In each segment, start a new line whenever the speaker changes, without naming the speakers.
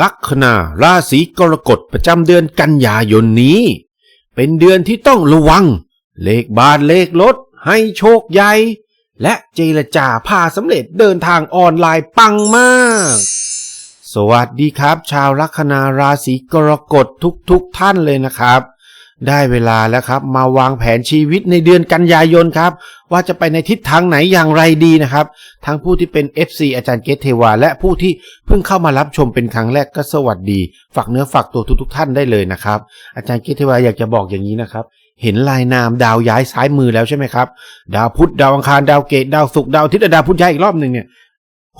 ลัคนาราศีกรกฎประจำเดือนกันยายนนี้ เป็นเดือนที่ต้องระวัง เลขบาทเลขลดให้โชคใหญ่ และเจรจาพาสำเร็จเดินทางออนไลน์ปังมาก สวัสดีครับ ชาวลัคนาราศีกรกฎทุกๆทท่านเลยนะครับ ได้เวลาแล้วครับ มาวางแผนชีวิตในเดือนกันยายนครับ ว่าจะไปในทิศทางไหนอย่างไรดีนะครับ ทั้งผู้ที่เป็น FC อาจารย์เกตเทวา และผู้ที่เพิ่งเข้ามารับชมเป็นครั้งแรกก็สวัสดี ฝากเนื้อฝากตัวทุกๆท่านได้เลยนะครับ อาจารย์เกตเทวาอยากจะบอกอย่างนี้นะครับ เห็นลายนามดาวย้ายซ้ายมือแล้วใช่ไหมครับ ดาวพุธดาวอังคารดาวเกตดาวศุกร์ดาวอาทิตย์ดาวพุธย้ายอีกรอบหนึ่งเนี่ย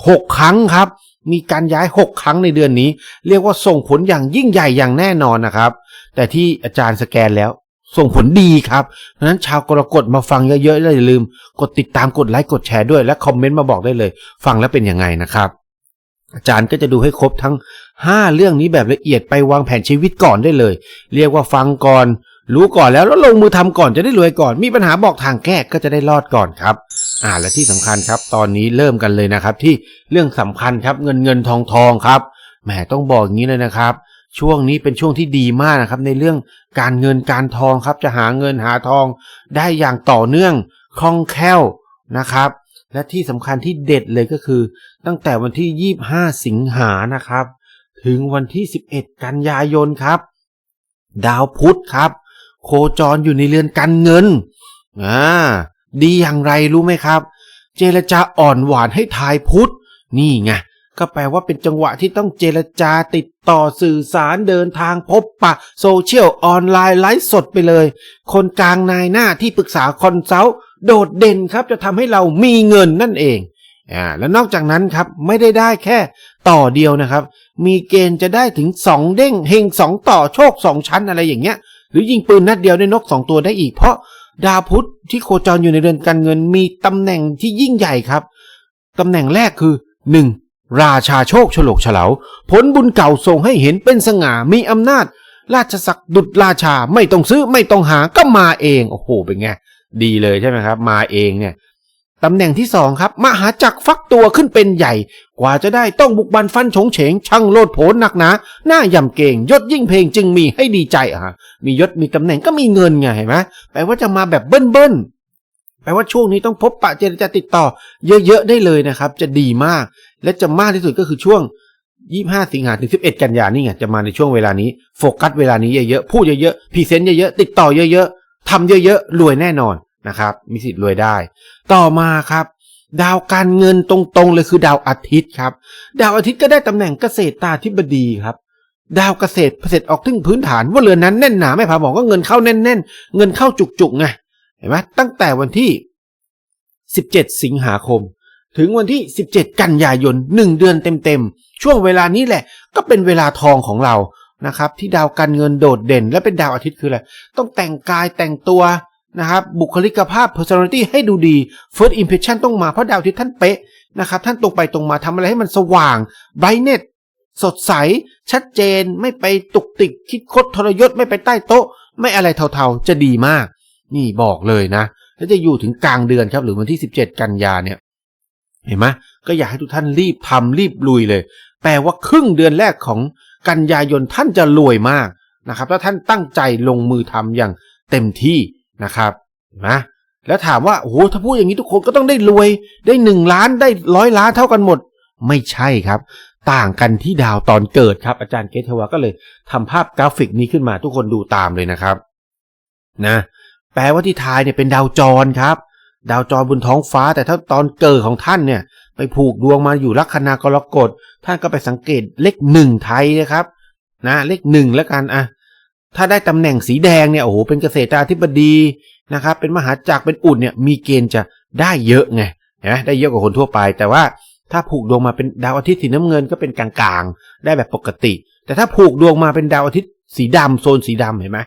หกครั้งครับ มีการย้ายหกครั้งในเดือนนี้ เรียกว่าส่งผลอย่างยิ่งใหญ่อย่างแน่นอนนะครับ แต่ที่อาจารย์สแกนแล้ว ส่งผลดีครับเพราะนั้นชาวกรกฎมาฟังเยอะๆอย่าลืม กดติดตามกดไลค์กดแชร์ด้วยและคอมเมนต์มาบอกได้เลย ฟังแล้วเป็นยังไงนะครับอาจารย์ก็จะดูให้ครบทั้ง 5 เรื่องนี้แบบละเอียดไปวางแผนชีวิตก่อนได้เลย เรียกว่าฟังก่อน รู้ก่อนแล้วแล้วลงมือทำก่อนจะได้รวยก่อน มีปัญหาบอกทางแก้ก็จะได้รอดก่อนครับ อ่าและที่สำคัญครับตอนนี้เริ่มกันเลยนะครับ ที่เรื่องสำคัญครับเงินเงินทองทองครับแหมต้องบอกอย่างนี้เลยนะครับ ช่วงนี้เป็นช่วงที่ดีมากนะครับ ในเรื่องการเงินการทองครับ จะหาเงินหาทอง ได้อย่างต่อเนื่องคล่องแคล่วนะครับ และที่สำคัญที่เด็ดเลยก็คือ ตั้งแต่วันที่ 25 สิงหานะครับ ถึงวันที่ 11 กันยายนครับ ดาวพุธครับ โคจรอยู่ในเรือนการเงินอ่า ดีอย่างไรรู้ไหมครับ เจรจาอ่อนหวานให้ทายพุทธ นี่ไงก็แปลว่าเป็นจังหวะที่ต้องเจรจาติดต่อสื่อสารเดินทางพบปะ โซเชียลออนไลน์ไลฟ์สดไปเลย คนกลางนายหน้าที่ปรึกษาคอนซัลท์โดดเด่นครับจะทำให้เรามีเงินนั่นเองอ่าแล้วนอกจากนั้นครับไม่ได้ได้แค่ต่อเดียวนะครับ มีเกณฑ์จะได้ถึง 2 เด้งเฮง2 ต่อโชค 2 ชั้นอะไรอย่างเงี้ย หรือยิงปืนนัดเดียวได้นก 2 ตัวได้อีกเพราะ ดาวพุธที่โคจรอยู่ในเรือนการเงินมีตำแหน่งที่ยิ่งใหญ่ครับ ตำแหน่งแรกคือ 1. ราชาโชคฉลกเฉลาผลบุญเก่าส่งให้เห็นเป็นสง่ามีอำนาจ ราชศักดิ์ดุจราชาไม่ต้องซื้อไม่ต้องหาก็มาเอง โอ้โหเป็นไง ดีเลยใช่ไหมครับ มาเองเนี่ย ตำแหน่งที่สองครับ มหาจักรฟักตัวขึ้นเป็นใหญ่ กว่าจะได้ต้องบุกบันฟันฉงเฉง ช่างโลดโผนหนักหนาหน้ายำเก่งยศยิ่งเพลงจึงมีให้ดีใจอะมียศมีตำแหน่งก็มีเงินไงเห็นไหมแปลว่าจะมาแบบเบิ้ลเบิ้ลแปลว่าช่วงนี้ต้องพบปะเจรจาติดต่อ เยอะๆได้เลยนะครับ จะดีมาก และจะมากที่สุดก็คือช่วง 25 สิงหาถึง 11 กันยานี่ไงจะมาในช่วงเวลานี้โฟกัสเวลานี้เยอะๆพูดเยอะๆพรีเซนต์เยอะๆติดต่อเยอะๆทำเยอะๆรวยแน่นอน นะครับ มีสิทธิ์รวยได้ ต่อมาครับ ดาวการเงินตรงๆเลยคือดาวอาทิตย์ครับ ดาวอาทิตย์ก็ได้ตำแหน่งเกษตรตาธิบดีครับ ดาวเกษตรเกษตรออกถึงพื้นฐานว่าเรือนนั้นแน่นหนาไม่พาบอกก็เงินเข้าแน่นๆ เงินเข้าจุกๆไงเห็นไหมตั้งแต่วันที่ 17 สิงหาคม ถึงวันที่ 17 กันยายน 1 เดือนเต็มๆ ช่วงเวลานี้แหละ ก็เป็นเวลาทองของเรานะครับ ที่ดาวการเงินโดดเด่น และเป็นดาวอาทิตย์คืออะไรต้องแต่งกายแต่งตัว นะครับบุคลิกภาพ personality ให้ดูดี first impression ต้องมาเพราะดาวทิตย์ท่านเป๊ะนะครับท่านตรงไปตรงมาทำอะไรให้มันสว่าง brightness สดใส ชัดเจนไม่ไปตุกติก คิดคดทรยศไม่ไปใต้โต๊ะ ไม่อะไรเทาๆ จะดีมาก นี่บอกเลยนะ แล้วจะอยู่ถึงกลางเดือนครับ หรือวันที่ 17 กันยาเนี่ย เห็นไหมก็อยากให้ทุกท่านรีบทำรีบลุยเลย แปลว่าครึ่งเดือนแรกของกันยายนท่านจะรวยมากนะครับถ้าท่านตั้งใจลงมือทำอย่างเต็มที่ นะครับนะแล้วถามว่าโอ้โหถ้าพูดอย่างนี้ทุกคนก็ต้องได้รวยได้หนึ่งล้านได้ร้อยล้านเท่ากันหมด ไม่ใช่ครับ ต่างกันที่ดาวตอนเกิดครับ อาจารย์เกตเทวาก็เลยทำภาพกราฟิกนี้ขึ้นมาทุกคนดูตามเลยนะครับนะแปลว่าที่ทายเนี่ยเป็นดาวจรครับ ดาวจรบนท้องฟ้า แต่ถ้าตอนเกิดของท่านเนี่ย ไปผูกดวงมาอยู่ลัคนากรกฎท่านก็ไปสังเกตเลขหนึ่งไทยนะครับนะเลขหนึ่งแล้วกันอะ ถ้าได้ตำแหน่งสีแดงเนี่ยโอ้โหเป็นเกษตราธิบดีนะครับ เป็นมหาจักรเป็นอุดเนี่ยมีเกณฑ์จะได้เยอะไงนะได้เยอะกว่าคนทั่วไป แต่ว่าถ้าผูกดวงมาเป็นดาวอาทิตย์สีน้ำเงินก็เป็นกลางๆ ได้แบบปกติ แต่ถ้าผูกดวงมาเป็นดาวอาทิตย์สีดำโซนสีดำเห็นไหม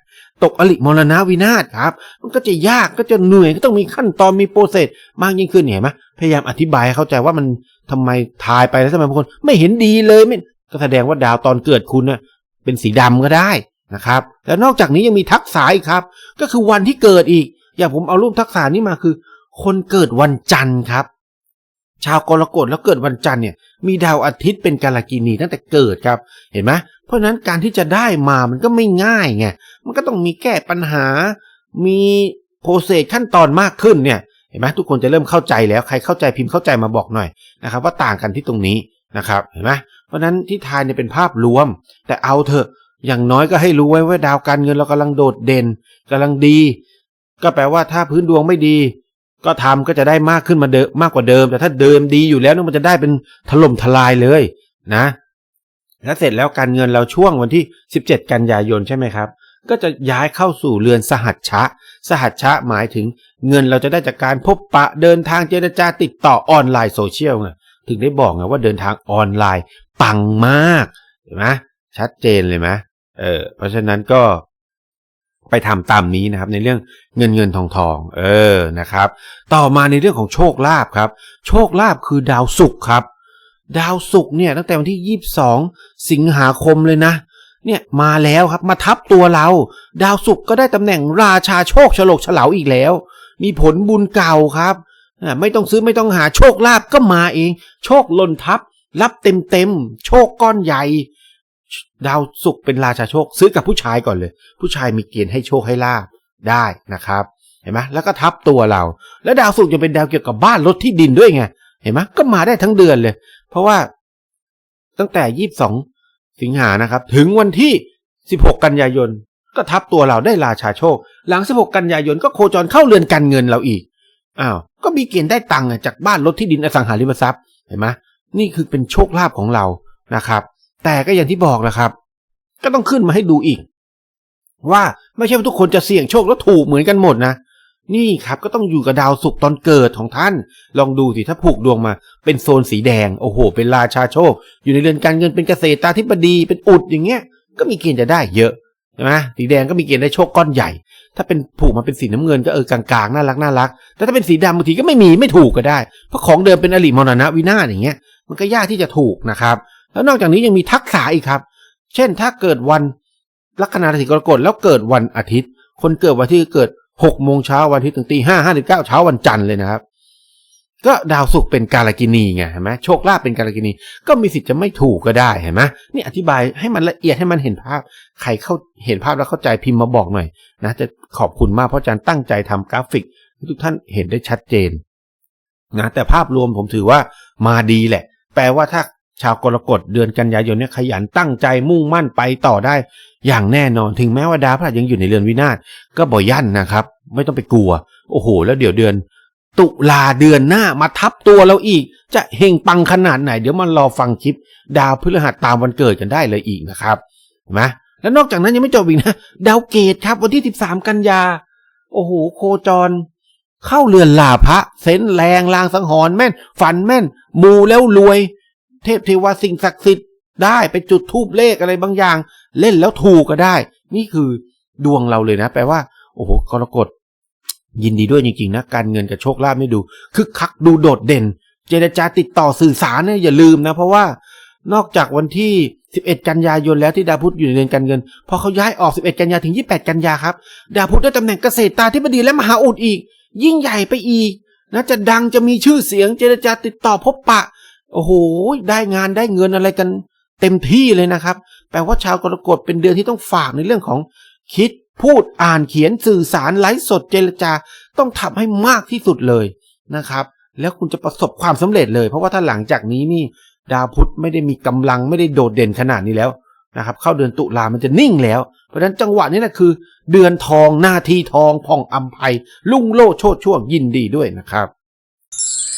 ตกอลิมรณะวินาศครับ มันก็จะยากก็จะเหนื่อยก็ต้องมีขั้นตอนมีโปรเซสมากยิ่งขึ้นเห็นไหมพยายามอธิบายให้เข้าใจว่ามันทำไมทายไปแล้วทำไมบางคนไม่เห็นดีเลยไม่ก็แสดงว่าดาวตอนเกิดคุณเน่ะเป็นสีดำก็ได้ นะครับแล้วนอกจากนี้ยังมีทักษะอีกครับ ก็คือวันที่เกิดอีก อย่างผมเอารูปทักษะนี้มาคือ คนเกิดวันจันทร์ครับ ชาวกรกฎแล้วเกิดวันจันทร์เนี่ย มีดาวอาทิตย์เป็นกาลกินีตั้งแต่เกิดครับ เห็นไหมเพราะฉะนั้นการที่จะได้มามันก็ไม่ง่ายไงมันก็ต้องมีแก้ปัญหา มีโปรเซสขั้นตอนมากขึ้นเนี่ยเห็นไหมทุกคนจะเริ่มเข้าใจแล้วใครเข้าใจพิมพ์เข้าใจมาบอกหน่อยนะครับ ว่าต่างกันที่ตรงนี้นะครับ เห็นไหมเพราะฉะนั้นที่ทายเนี่ยเป็นภาพรวม แต่เอาเถอะ อย่างน้อยก็ให้รู้ไว้ว่าดาวการเงินเรากำลังโดดเด่นกำลังดี ก็แปลว่าถ้าพื้นดวงไม่ดี ก็ทำก็จะได้มากขึ้นมาเดิมมากกว่าเดิม แต่ถ้าเดิมดีอยู่แล้วนี่มันจะได้เป็นถล่มทลายเลยนะ แล้วเสร็จแล้วการเงินเราช่วงวันที่ 17 กันยายนใช่ไหมครับ ก็จะย้ายเข้าสู่เรือนสหัชชะ สหัชชะหมายถึงเงินเราจะได้จากการพบปะเดินทางเจรจาติดต่อออนไลน์โซเชียลไงถึงได้บอกไงว่าเดินทางออนไลน์ปังมากเห็นไหมชัดเจนเลยไหม เออเพราะฉะนั้นก็ไปทำตามนี้นะครับ ในเรื่องเงินเงินทองทอง เออนะครับ ต่อมาในเรื่องของโชคลาภครับ โชคลาภคือดาวศุกร์ครับ ดาวศุกร์เนี่ยตั้งแต่วันที่ 22 สิงหาคมเลยนะ เนี่ยมาแล้วครับมาทับตัวเรา ดาวศุกร์ก็ได้ตำแหน่งราชาโชคฉลกเฉลาอีกแล้ว มีผลบุญเก่าครับไม่ต้องซื้อไม่ต้องหาโชคลาภก็มาเอง โชคล่นทับ รับเต็มเต็มโชคก้อนใหญ่ ดาวศุกร์เป็นราชาโชคซื้อกับผู้ชายก่อนเลย ผู้ชายมีเกณฑ์ให้โชคให้ลาบได้นะครับเห็นไหมแล้วก็ทับตัวเรา แล้วดาวศุกร์ยังเป็นดาวเกี่ยวกับบ้านรถที่ดินด้วยไงเห็นไหมก็มาได้ทั้งเดือนเลย เพราะว่าตั้งแต่ยี่สิบสองสิงหานะครับ ถึงวันที่สิบหกกันยายนก็ทับตัวเราได้ราชาโชค หลังสิบหกกันยายนก็โคจรเข้าเรือนการเงินเราอีกอ้าวก็มีเกณฑ์ได้ตังค์จากบ้านรถที่ดินอสังหาริมทรัพย์เห็นไหมนี่คือเป็นโชคลาภของเรานะครับ แต่ก็อย่างที่บอกแหละครับ ก็ต้องขึ้นมาให้ดูอีก ว่าไม่ใช่ว่าทุกคนจะเสี่ยงโชคแล้วถูกเหมือนกันหมดนะนี่ครับก็ต้องอยู่กับดาวศุกร์ตอนเกิดของท่าน ลองดูสิถ้าผูกดวงมา เป็นโซนสีแดง โอ้โห เป็นราชาโชค อยู่ในเรือนการเงินเป็นเกษตราธิบดีเป็นอุดอย่างเงี้ย ก็มีเกณฑ์จะได้เยอะใช่ไหมสีแดงก็มีเกณฑ์ได้โชคก้อนใหญ่ ถ้าเป็นผูกมาเป็นสีน้ำเงินก็เออกลางๆน่ารักน่ารัก แต่ถ้าเป็นสีดำบางทีก็ไม่มีไม่ถูกก็ได้ เพราะของเดิมเป็นอลิมรณะวินาศอย่างเงี้ย มันก็ยากที่จะถูกนะครับ แล้วนอกจากนี้ยังมีทักษะอีกครับ เช่นถ้าเกิดวันลัคนาราศีกรกฎแล้วเกิดวันอาทิตย์ คนเกิดวันที่เกิดหกโมงเช้าวันอาทิตย์ถึงตีห้าห้าถึงเก้าเช้าวันจันทร์เลยนะครับ ก็ดาวศุกร์เป็นกาลกินีไงเห็นไหมโชคลาภเป็นกาลกินี ก็มีสิทธิ์จะไม่ถูกก็ได้เห็นไหมนี่อธิบายให้มันละเอียดให้มันเห็นภาพ ใครเข้าเห็นภาพแล้วเข้าใจพิมพ์มาบอกหน่อยนะจะขอบคุณมากเพราะอาจารย์ตั้งใจทำกราฟิกให้ทุกท่านเห็นได้ชัดเจนนะแต่ภาพรวมผมถือว่ามาดีแหละ แปลว่าถ้า ชาวกรกฎเดือนกันยายนเนี่ยขยันตั้งใจมุ่งมั่นไปต่อได้ อย่างแน่นอนถึงแม้ว่าดาวพฤหัสยังอยู่ในเรือนวินาศก็บ่ยั่นนะครับ ไม่ต้องไปกลัว โอ้โห แล้วเดี๋ยวเดือน ตุลาเดือนหน้ามาทับตัวเราอีก จะเฮงปังขนาดไหน เดี๋ยวมันรอฟังคลิป ดาวพฤหัสตามวันเกิดกันได้เลยอีกนะครับเห็นไหมแล้วนอกจากนั้นยังไม่จบอีกนะดาวเกตครับ วันที่ 13 กันยา โอ้โหโคจร เข้าเรือนลาภะเซนแรงลางสังหรณ์แม่น ฝันแม่น มูแล้วรวย เทพเทวาสิ่งศักดิ์สิทธิ์ได้ไปจุดทูบเลขอะไรบางอย่าง เล่นแล้วถูกก็ได้ นี่คือดวงเราเลยนะ แปลว่า โอ้โหกรกฎยินดีด้วยจริงๆนะการเงินกับโชคลาภไม่ดูคึกคักดูโดดเด่น เจรจาติดต่อสื่อสารเนี่ยอย่าลืมนะ เพราะว่านอกจากวันที่ 11 กันยายนแล้วที่ดาวพุธอยู่ในเรือนการเงิน พอเขาย้ายออก 11 กันยาถึง 28 กันยาครับ ดาวพุธได้ตำแหน่งเกษตรตาธิบดีและมหาอุดอีก ยิ่งใหญ่ไปอีกนะจะดังจะมีชื่อเสียงเจรจาติดต่อพบปะ โอ้โห ได้งานได้เงินอะไรกัน เต็มที่เลยนะครับ แปลว่าชาวกรกฎเป็นเดือนที่ต้องฝากในเรื่องของคิดพูดอ่านเขียนสื่อสารไลฟ์สดเจรจาต้องทำให้มากที่สุดเลยนะครับ แล้วคุณจะประสบความสำเร็จเลย เพราะว่าถ้าหลังจากนี้นี่ ดาวพุธไม่ได้มีกำลังไม่ได้โดดเด่นขนาดนี้แล้วนะครับ เข้าเดือนตุลามันจะนิ่งแล้ว เพราะฉะนั้นจังหวะนี้นะคือ เดือนทองหน้าที่ทองผ่องอัมภัยลุ่งโลดโชดช่วงยินดีด้วยนะครับ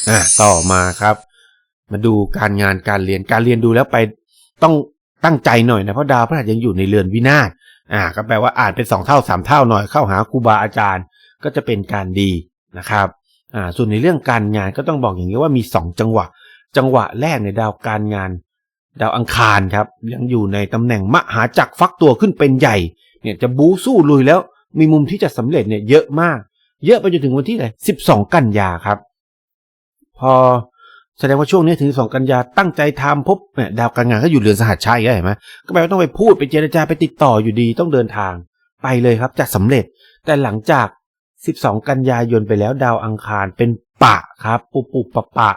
อะต่อมาครับ มาดูการงานการเรียนการเรียนดูแล้วไปต้องตั้งใจหน่อยนะเพราะดาวพฤหัสยังอยู่ในเรือนวินาศอ่า ก็แปลว่าอ่านเป็นสองเท่าสามเท่าหน่อยเข้าหาครูบาอาจารย์ ก็จะเป็นการดีนะครับอ่าส่วนในเรื่องการงานก็ต้องบอกอย่างนี้ว่ามีสองจังหวะ จังหวะแรกในดาวการงาน ดาวอังคารครับ ยังอยู่ในตำแหน่งมหาจักรฟักตัวขึ้นเป็นใหญ่เนี่ยจะบู๊สู้ลุยแล้วมีมุมที่จะสำเร็จเนี่ยเยอะมาก เยอะไปจนถึงวันที่ไหนสิบสองกันยาครับ พอ แสดงว่าช่วงนี้ถึงสองกันยาตั้งใจทำพบเนี่ยดาวการงานก็อยู่เรือนสหัสชัยเห็นไหมก็แปลว่าต้องไปพูดไปเจรจาไปติดต่ออยู่ดีต้องเดินทาง ไปเลยครับจะสำเร็จ แต่หลังจาก 12 กันยายนไปแล้วดาวอังคารเป็นปะครับ ปุปุปะปะ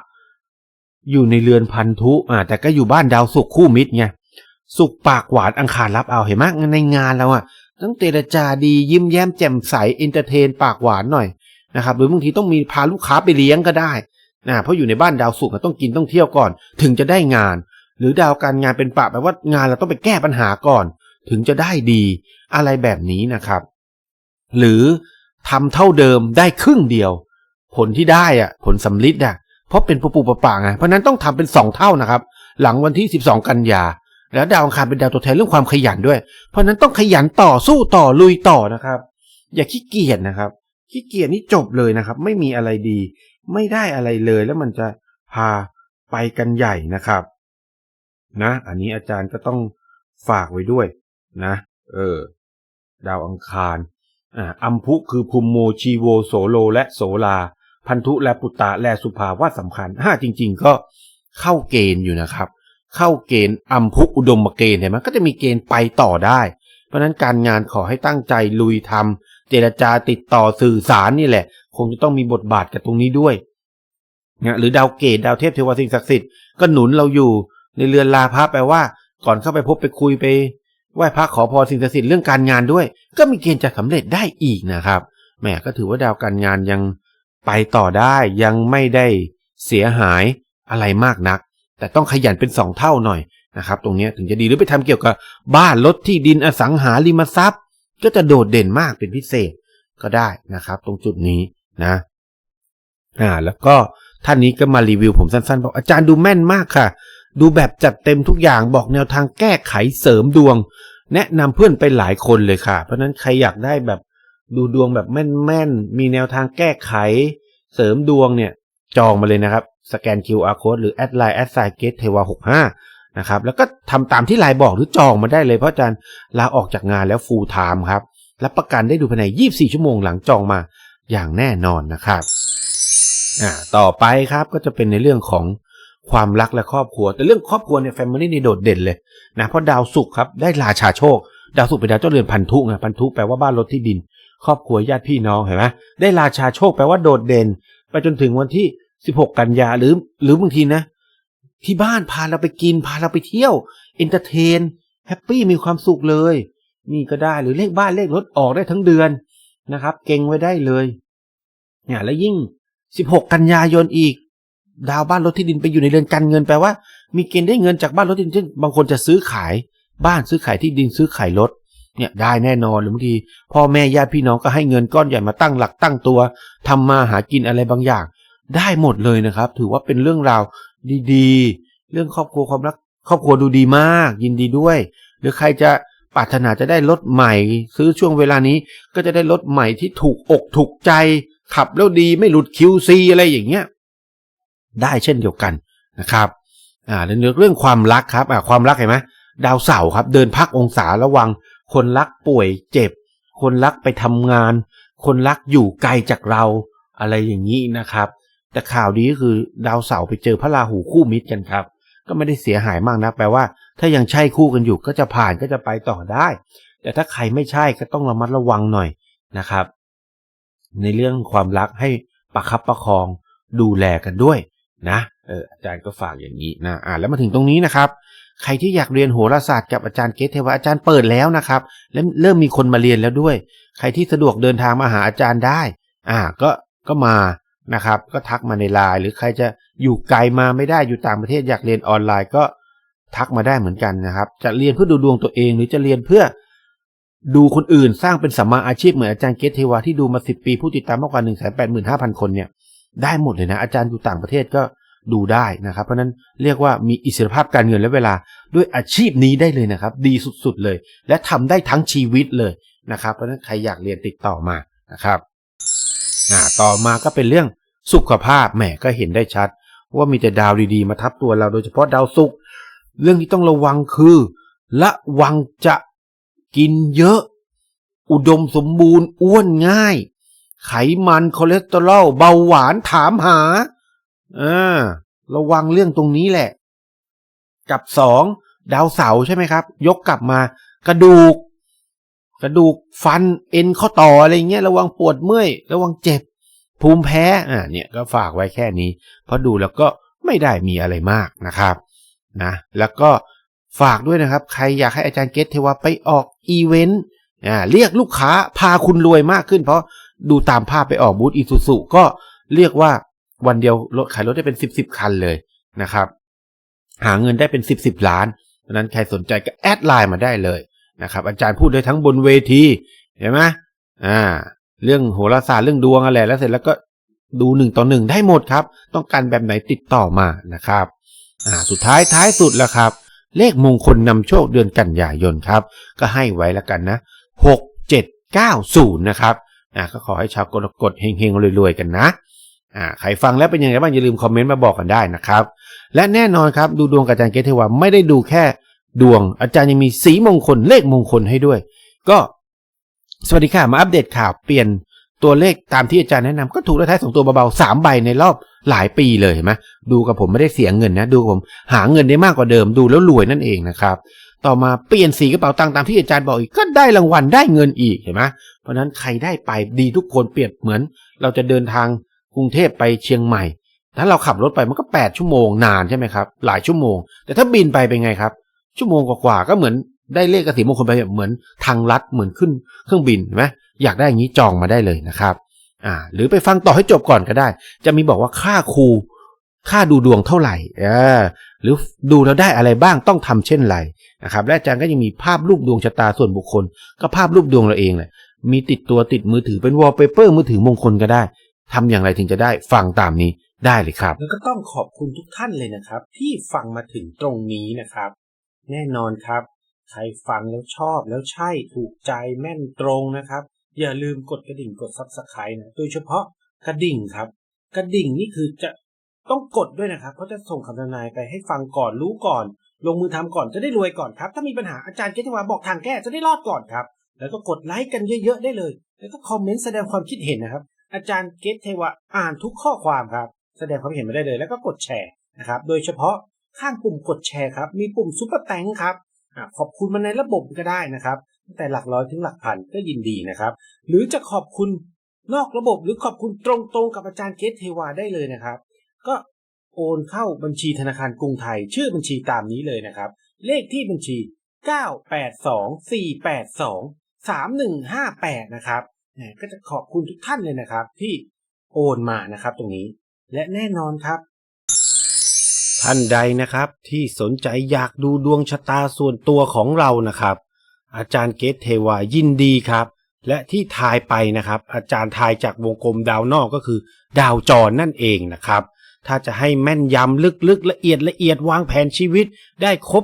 อยู่ในเรือนพันธุอ่าแต่ก็อยู่บ้านดาวสุขคู่มิตรไงสุขปากหวานอังคารรับเอาเห็นไหมในงานเราอะต้องเจรจาดียิ้มแย้มแจ่มใสเอนเตอร์เทน ปากหวานหน่อยนะครับหรือบางทีต้องมีพาลูกค้าไปเลี้ยงก็ได้ นะเพราะอยู่ในบ้านดาวสุขต้องกินต้องเที่ยวก่อน ถึงจะได้งาน หรือดาวการงานเป็นปะแปลว่างานเราต้องไปแก้ปัญหาก่อน ถึงจะได้ดีอะไรแบบนี้นะครับ หรือทำเท่าเดิมได้ครึ่งเดียว ผลที่ได้อะผลสำลิดอะเพราะเป็นปูปูปะปาไงเพราะนั้นต้องทำเป็นสองเท่านะครับ หลังวันที่ 12 กันยา แล้วดาวอังคารเป็นดาวตัวแทนเรื่องความขยันด้วย เพราะนั้นต้องขยันต่อสู้ต่อลุยต่อนะครับ อย่าขี้เกียจนะครับขี้เกียจนี่จบเลยนะครับ ไม่มีอะไรดี ไม่ได้อะไรเลยแล้วมันจะพาไปกันใหญ่นะครับ นะ อันนี้อาจารย์ก็ต้องฝากไว้ด้วยนะ เออ ดาวอังคารอ่าอัมพุคือภูมิโมชีโวโสโลและโสลา พันธุและปุตตะและสุภาว่าสำคัญห้าจริง ๆ ก็เข้าเกณฑ์อยู่นะครับ เข้าเกณฑ์อัมพุอุดมเกณฑ์เห็นไหมก็จะมีเกณฑ์ไปต่อได้ เพราะนั้นการงานขอให้ตั้งใจลุยทำเจรจาติดต่อสื่อสารนี่แหละ คงจะต้องมีบทบาทกับตรงนี้ด้วยนะหรือดาวเกตดาวเทพเทวสิ่งศักดิ์สิทธิ์ก็หนุนเราอยู่ในเรือนลาพระแปลว่า ก่อนเข้าไปพบไปคุยไปไหว้พระขอพรสิ่งศักดิ์สิทธิ์เรื่องการงานด้วย ก็มีเกณฑ์จะสำเร็จได้อีกนะครับแหมก็ถือว่าดาวการงานยังไปต่อได้ยังไม่ได้เสียหายอะไรมากนัก แต่ต้องขยันเป็นสองเท่าหน่อยนะครับตรงนี้ถึงจะดีหรือไปทำเกี่ยวกับบ้านรถที่ดินอสังหาริมทรัพย์ ก็จะโดดเด่นมากเป็นพิเศษก็ได้นะครับ ตรงจุดนี้ นะอ่าแล้วก็ท่านนี้ก็มารีวิวผมสั้นๆบอกอาจารย์ดูแม่นมากค่ะ ดูแบบจัดเต็มทุกอย่างบอกแนวทางแก้ไขเสริมดวง แนะนำเพื่อนไปหลายคนเลยค่ะ เพราะนั้นใครอยากได้แบบดูดวงแบบแม่นๆ มีแนวทางแก้ไข เสริมดวงเนี่ย จองมาเลยนะครับ สแกน QR code หรือแอดไลน์แอดไซเกตเทวาหกห้านะครับ แล้วก็ทำตามที่ไลน์บอกหรือจองมาได้เลยเพราะอาจารย์ลาออกจากงานแล้วฟูลไทม์ครับ รับประกันได้ดูภายใน 24 ชั่วโมงหลังจองมา อย่างแน่นอนนะครับอ่าต่อไปครับก็จะเป็นในเรื่องของความรักและครอบครัว แต่เรื่องครอบครัวเนี่ยแฟมิลี่นี่โดดเด่นเลยนะเพราะดาวศุกร์ครับได้ราชาโชค ดาวศุกร์เป็นดาวเจ้าเรือนพันธุไงพันธุแปลว่าบ้านรถที่ดิน ครอบครัวญาติพี่น้องเห็นไหมได้ราชาโชคแปลว่าโดดเด่น ไปจนถึงวันที่ 16 กันยาหรือ หรือบางทีนะ ที่บ้านพาเราไปกินพาเราไปเที่ยวเอนเตอร์เทนแฮปปี้มีความสุขเลยนี่ก็ได้หรือเลขบ้านเลขรถออกได้ทั้งเดือน นะครับ เก่งไว้ได้เลยเนี่ยแล้วยิ่ง 16 กันยายนอีก ดาวบ้านรถที่ดินไปอยู่ในเรือนการเงินแปลว่า มีเกณฑ์ได้เงินจากบ้านรถที่ดินเช่นบางคนจะซื้อขายบ้านซื้อขายที่ดินซื้อขายรถเนี่ยได้แน่นอนหรือบางทีพ่อแม่ญาติพี่น้องก็ให้เงินก้อนใหญ่มาตั้งหลักตั้งตัวทำมาหากินอะไรบางอย่าง ได้หมดเลยนะครับ ถือว่าเป็นเรื่องราวดีๆ เรื่องครอบครัวความรัก ครอบครัวดูดีมาก ยินดีด้วย หรือใครจะ ปรารถนาจะได้รถใหม่ ซื้อช่วงเวลานี้ก็จะได้รถใหม่ที่ถูกอกถูกใจ ขับแล้วดีไม่หลุด QC อะไรอย่างเงี้ยได้เช่นเดียวกันนะครับอ่าเรื่องเรื่องความรักครับอ่าความรักเห็นไหมดาวเสาร์ครับ เดินพักองศาระวัง คนรักป่วยเจ็บ คนรักไปทำงาน คนรักอยู่ไกลจากเราอะไรอย่างนี้นะครับ แต่ข่าวดีก็คือดาวเสาร์ไปเจอพระราหูคู่มิตรกันครับ ก็ไม่ได้เสียหายมากนะแปลว่า ถ้ายังใช่คู่กันอยู่ก็จะผ่านก็จะไปต่อได้ แต่ถ้าใครไม่ใช่ก็ต้องระมัดระวังหน่อยนะครับ ในเรื่องความรักให้ประคับประคองดูแลกันด้วยนะเอออาจารย์ก็ฝากอย่างนี้นะอ่าแล้วมาถึงตรงนี้นะครับ ใครที่อยากเรียนโหราศาสตร์กับอาจารย์เกตเทวะอาจารย์เปิดแล้วนะครับ และเริ่มมีคนมาเรียนแล้วด้วย ใครที่สะดวกเดินทางมาหาอาจารย์ได้ อ่าก็ก็มานะครับ ก็ทักมาในไลน์หรือใครจะอยู่ไกลมาไม่ได้อยู่ต่างประเทศอยากเรียนออนไลน์ก็ ทักมาได้เหมือนกันนะครับ จะเรียนเพื่อดูดวงตัวเอง หรือจะเรียนเพื่อดูคนอื่นสร้างเป็นสัมมาอาชีพเหมือนอาจารย์เกตเทวะที่ดูมาสิบปีผู้ติดตามมากกว่าหนึ่งแสนแปดหมื่นห้าพันคนเนี่ยได้หมดเลยนะอาจารย์อยู่ต่างประเทศก็ดูได้นะครับ เพราะนั้นเรียกว่ามีอิสรภาพการเงินและเวลาด้วยอาชีพนี้ได้เลยนะครับ ดีสุดๆเลย และทำได้ทั้งชีวิตเลยนะครับ เพราะนั้นใครอยากเรียนติดต่อมานะครับต่อมาก็เป็นเรื่องสุขภาพแหมก็เห็นได้ชัด ว่ามีแต่ดาวดีๆ มาทับตัวเราโดยเฉพาะดาวศุกร์ เรื่องที่ต้องระวังคือระวังจะกินเยอะ อุดมสมบูรณ์อ้วนง่าย ไขมันคอเลสเตอรอลเบาหวานถามหาอ่าระวังเรื่องตรงนี้แหละ กับสองดาวเสาใช่ไหมครับ ยกกลับมา กระดูก กระดูกฟันเอ็นข้อต่ออะไรเงี้ยระวังปวดเมื่อย ระวังเจ็บ ภูมิแพ้อ่าเนี่ยก็ฝากไว้แค่นี้เพราะดูแล้วก็ไม่ได้มีอะไรมากนะครับ นะแล้วก็ฝากด้วยนะครับ ใครอยากให้อาจารย์เกตเทวาไปออกอีเวนต์อ่าเรียกลูกค้าพาคุณรวยมากขึ้น เพราะดูตามภาพไปออกบูธอีซูซุก็เรียกว่าวันเดียวรถขายรถได้เป็นสิบสิบคันเลยนะครับ หาเงินได้เป็นสิบสิบล้านเพราะนั้นใครสนใจก็แอดไลน์มาได้เลยนะครับ อาจารย์พูดได้ทั้งบนเวทีเห็นไหมอ่า เรื่องโหราศาสตร์เรื่องดวงอะไรแล้วเสร็จแล้วก็ดูหนึ่งต่อหนึ่งได้หมดครับ ต้องการแบบไหนติดต่อมานะครับ อ่าสุดท้ายท้ายสุดแล้วครับ เลขมงคลนำโชคเดือนกันยายนครับ ก็ให้ไว้แล้วกันนะหกเจ็ดเก้าศูนย์นะครับอ่าก็ขอให้ชาวกรกฎเฮงๆรวยๆกันนะอ่าใครฟังแล้วเป็นยังไงบ้างอย่าลืมคอมเมนต์มาบอกกันได้นะครับ และแน่นอนครับดูดวงกับอาจารย์เกตเทวาไม่ได้ดูแค่ดวง อาจารย์ยังมีสีมงคลเลขมงคลให้ด้วย ก็สวัสดีค่ะมาอัปเดตข่าวเปลี่ยน ตัวเลขตามที่อาจารย์แนะนำก็ถูกเลขท้ายสองตัวเบาๆสามใบในรอบหลายปีเลยเห็นไหมดูกับผมไม่ได้เสียเงินนะ ดูผมหาเงินได้มากกว่าเดิมดูแล้วรวยนั่นเองนะครับ ต่อมาเปลี่ยนสีกระเป๋าตังค์ตามที่อาจารย์บอกอีกก็ได้รางวัลได้เงินอีกเห็นไหมเพราะฉะนั้นใครได้ไปดีทุกคนเปรียบเหมือน เราจะเดินทางกรุงเทพไปเชียงใหม่ ถ้าเราขับรถไปมันก็แปดชั่วโมงนานใช่ไหมครับหลายชั่วโมง แต่ถ้าบินไปเป็นไงครับ ชั่วโมงกว่าๆก็เหมือนได้เลขกระสีมงคลไปเหมือนทางลัดเหมือนขึ้นเครื่องบินเห็นไหม อยากได้อย่างนี้จองมาได้เลยนะครับอ่าหรือไปฟังต่อให้จบก่อนก็ได้ จะมีบอกว่าค่าครูค่าดูดวงเท่าไหร่เออหรือดูแล้วได้อะไรบ้างต้องทำเช่นไรนะครับและอาจารย์ก็ยังมีภาพรูปดวงชะตาส่วนบุคคล ก็ภาพรูปดวงเราเองแหละมีติดตัวติดมือถือเป็นวอลเปเปอร์มือถือมงคลก็ได้ทำอย่างไรถึงจะได้ฟังตามนี้ได้เลยครับ
แล้วก็ต้องขอบคุณทุกท่านเลยนะครับ ที่ฟังมาถึงตรงนี้นะครับ แน่นอนครับ ใครฟังแล้วชอบแล้วใช่ถูกใจแม่นตรงนะครับ อย่าลืมกดกระดิ่งกดซับสไครต์นะโดยเฉพาะกระดิ่งครับ กระดิ่งนี่คือจะต้องกดด้วยนะครับ เพราะจะส่งคำทำนายไปให้ฟังก่อนรู้ก่อน ลงมือทำก่อนจะได้รวยก่อนครับ ถ้ามีปัญหาอาจารย์เกติวาบอกทางแก้จะได้รอดก่อนครับ แล้วก็กดไลค์กันเยอะๆได้เลย แล้วก็คอมเมนต์แสดงความคิดเห็นนะครับ อาจารย์เกตเทวะอ่านทุกข้อความครับ แสดงความเห็นมาได้เลย แล้วก็กดแชร์นะครับ โดยเฉพาะข้างปุ่มกดแชร์ครับ มีปุ่มซุปเปอร์แตงครับ ขอบคุณมาในระบบก็ได้นะครับแต่หลักร้อยถึงหลักพันก็ยินดีนะครับ หรือจะขอบคุณนอกระบบหรือขอบคุณตรงๆกับอาจารย์เกตเทวาได้เลยนะครับ ก็โอนเข้าบัญชีธนาคารกรุงไทย ชื่อบัญชีตามนี้เลยนะครับ เลขที่บัญชี 982-482-3158 นะครับก็จะขอบคุณทุกท่านเลยนะครับ ที่โอนมานะครับตรงนี้และแน่นอนครับ
ท่านใดนะครับที่สนใจอยากดูดวงชะตาส่วนตัวของเรานะครับ อาจารย์เกตเทวายินดีครับ และที่ทายไปนะครับ อาจารย์ทายจากวงกลมดาวนอกก็คือ ดาวจรนั่นเองนะครับ ถ้าจะให้แม่นยำลึกๆละเอียดละเอียดวางแผนชีวิต ได้ครบ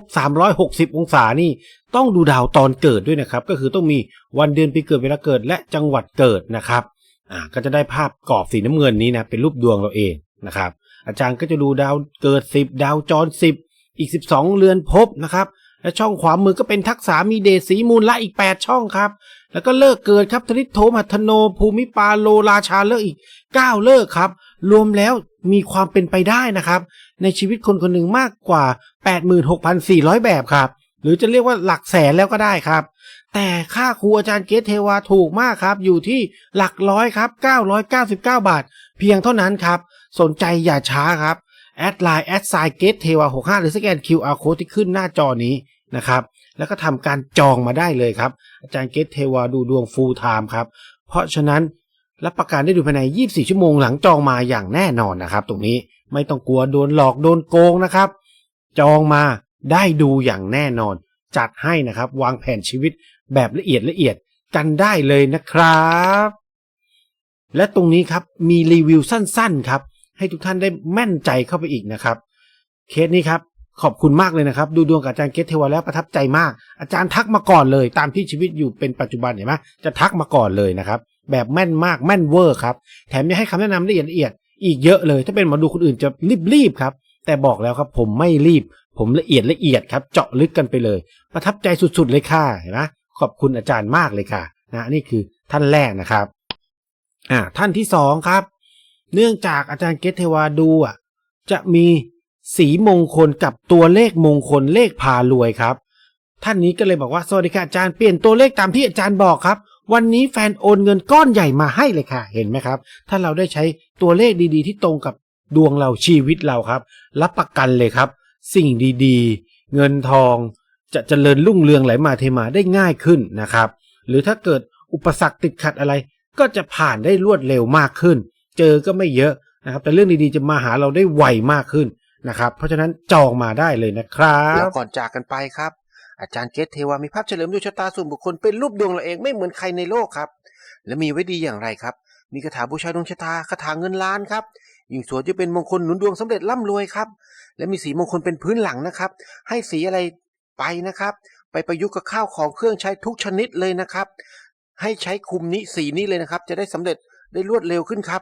360 องศานี่ ต้องดูดาวตอนเกิดด้วยนะครับ ก็คือต้องมีวันเดือนปีเกิดเวลาเกิดและจังหวัดเกิดนะครับอ่าก็จะได้ภาพกรอบสีน้ำเงินนี้นะเป็นรูปดวงเราเองนะครับ อาจารย์ก็จะดูดาวเกิด 10 ดาวจร 10 อีก 12 เรือนภพนะครับ และช่องขวามือก็เป็นทักษะมีเดสีมูลละอีก 8 ช่องครับ แล้วก็เลิกเกิดครับธนิโทมัทโน ภูมิปาโลราชาเลิกอีก 9 เลิกครับ รวมแล้วมีความเป็นไปได้นะครับ ในชีวิตคนคนหนึ่งมากกว่า 86,400 แบบครับ หรือจะเรียกว่าหลักแสนแล้วก็ได้ครับแต่ค่าครูอาจารย์เกตเทวาถูกมากครับ อยู่ที่หลักร้อยครับ 999 บาท เพียงเท่านั้นครับ สนใจอย่าช้าครับ แอดไลน์แอดไซเกตเทวา65หรือสแกน QR code ที่ขึ้นหน้าจอนี้นะครับ แล้วก็ทำการจองมาได้เลยครับ อาจารย์เกตเทวาดูดวงฟูลไทม์ครับ เพราะฉะนั้นรับประกันได้ดูภายใน 24 ชั่วโมงหลังจองมาอย่างแน่นอนนะครับ ตรงนี้ไม่ต้องกลัวโดนหลอกโดนโกงนะครับ จองมาได้ดูอย่างแน่นอน จัดให้นะครับ วางแผนชีวิตแบบละเอียดละเอียดกันได้เลยนะครับ และตรงนี้ครับมีรีวิวสั้นๆครับ ให้ทุกท่านได้แม่นใจเข้าไปอีกนะครับ เคสนี้ครับขอบคุณมากเลยนะครับ ดูดวงกับอาจารย์เกตเทวาแล้วประทับใจมาก อาจารย์ทักมาก่อนเลย ตามที่ชีวิตอยู่เป็นปัจจุบันเห็นไหมจะทักมาก่อนเลยนะครับ แบบแม่นมากแม่นเวอร์ครับแถมยังให้คำแนะนำละเอียดละเอียดอีกเยอะเลย ถ้าเป็นหมอดูคนอื่นจะรีบๆครับแต่บอกแล้วครับผมไม่รีบ ผมละเอียดละเอียดครับ เจาะลึกกันไปเลย ประทับใจสุดๆเลยค่ะเห็นไหมขอบคุณอาจารย์มากเลยค่ะนะนี่คือท่านแรกนะครับอ่าท่านที่สองครับ เนื่องจากอาจารย์เกตเทวาดูอะ จะมีสีมงคลกับตัวเลขมงคลเลขพารวยครับ ท่านนี้ก็เลยบอกว่าสวัสดีค่ะอาจารย์เปลี่ยนตัวเลขตามที่อาจารย์บอกครับ วันนี้แฟนโอนเงินก้อนใหญ่มาให้เลยค่ะ เห็นไหมครับ ถ้าเราได้ใช้ตัวเลขดีๆ ที่ตรงกับดวงเราชีวิตเราครับ รับประกันเลยครับ สิ่งดีๆ เงินทอง จะเจริญรุ่งเรืองไหลมาเทมาได้ง่ายขึ้นนะครับ หรือถ้าเกิดอุปสรรคติดขัดอะไร ก็จะผ่านได้รวดเร็วมากขึ้น เจอก็ไม่เยอะนะครับ แต่เรื่องดีๆจะมาหาเราได้ไวมากขึ้นนะครับ เพราะฉะนั้นจองมาได้เลยนะครับ
แล้วก่อนจากกันไปครับ อาจารย์เกตเทวามีภาพเฉลิมดวงชะตาส่วนบุคคลเป็นรูปดวงเราเองไม่เหมือนใครในโลกครับ และมีไว้ดีอย่างไรครับ มีคาถาบูชาดวงชะตาคาถาเงินล้านครับยิ่งสวยจะเป็นมงคลหนุนดวงสำเร็จร่ำรวยครับ และมีสีมงคลเป็นพื้นหลังนะครับ ให้สีอะไรไปนะครับ ไปประยุกต์กับข้าวของเครื่องใช้ทุกชนิดเลยนะครับ ให้ใช้คุมนี้สีนี้เลยนะครับ จะได้สำเร็จได้รวดเร็วขึ้นครับ